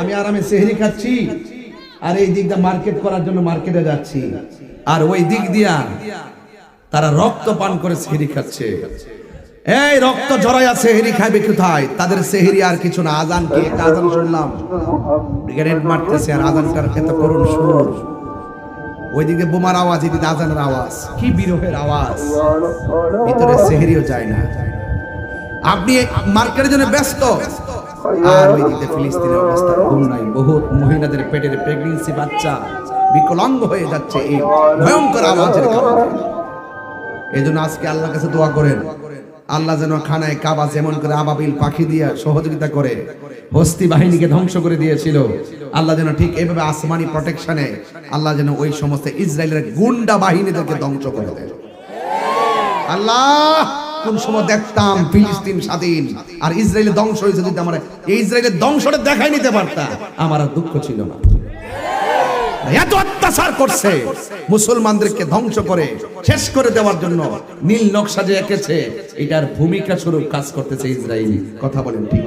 আমি আরামে সেহরি খাচ্ছি। আর এই দিকটা মার্কেট করার জন্য মার্কেটে যাচ্ছি। আর ওই দিক দিয়া তারা রক্ত পান করে সেহরি খাচ্ছে। এই রক্ত আছে সেহরি খাবে কোথায়? তাদের সেহরি আর কিছু না। আজান কি? একটা আজান শুনলাম। গ্রেনেড মারতেছে আর আজানটার এত করুণ সুর ওইদিকে বোমার আওয়াজ এদিকে আজানের আওয়াজ। কি বিরহের আওয়াজ? ভিতরে সেহরিও যায় না। আপনি মার্কেটের জন্য ব্যস্ত। আর ফিলিস্তিনের অবস্থা বহুত মহিলাদের পেটের প্রেগনেন্সি বাচ্চা বিকলাঙ্গ হয়ে যাচ্ছে এই ভয়ঙ্কর আওয়াজের কারণে। এই জন্য আজকে আল্লাহর কাছে দোয়া করেন। আল্লাহ যেন খানায় কাবা যেমন করে আবাবিল পাখি দিয়ে সহযোগিতা করে, হস্তি বাহিনীকে ধ্বংস করে দিয়েছিল। আল্লাহ যেন ঠিক এইভাবে আসমানি প্রোটেকশনে আল্লাহ যেন ওই সমস্ত ইসরায়েলের গুন্ডা বাহিনীদেরকে ধ্বংস করে দেয় আল্লাহ! কোন সময় দেখতাম ফিলিস্তিন স্বাধীন, আর ইসরায়েলের ধ্বংস হয়েছে যদি আমার এই ইসরায়েলের ধ্বংসটা দেখাই নিতে পারতাম, আমার আর দুঃখ ছিল না এত অত্যাচার করছে, মুসলমানদেরকে ধ্বংস করে, শেষ করে দেওয়ার জন্য নীল নকশা যে এঁকেছে, এটার ভূমিকা স্বরূপ কাজ করতেছে ইসরায়েলি কথা বলেন ঠিক?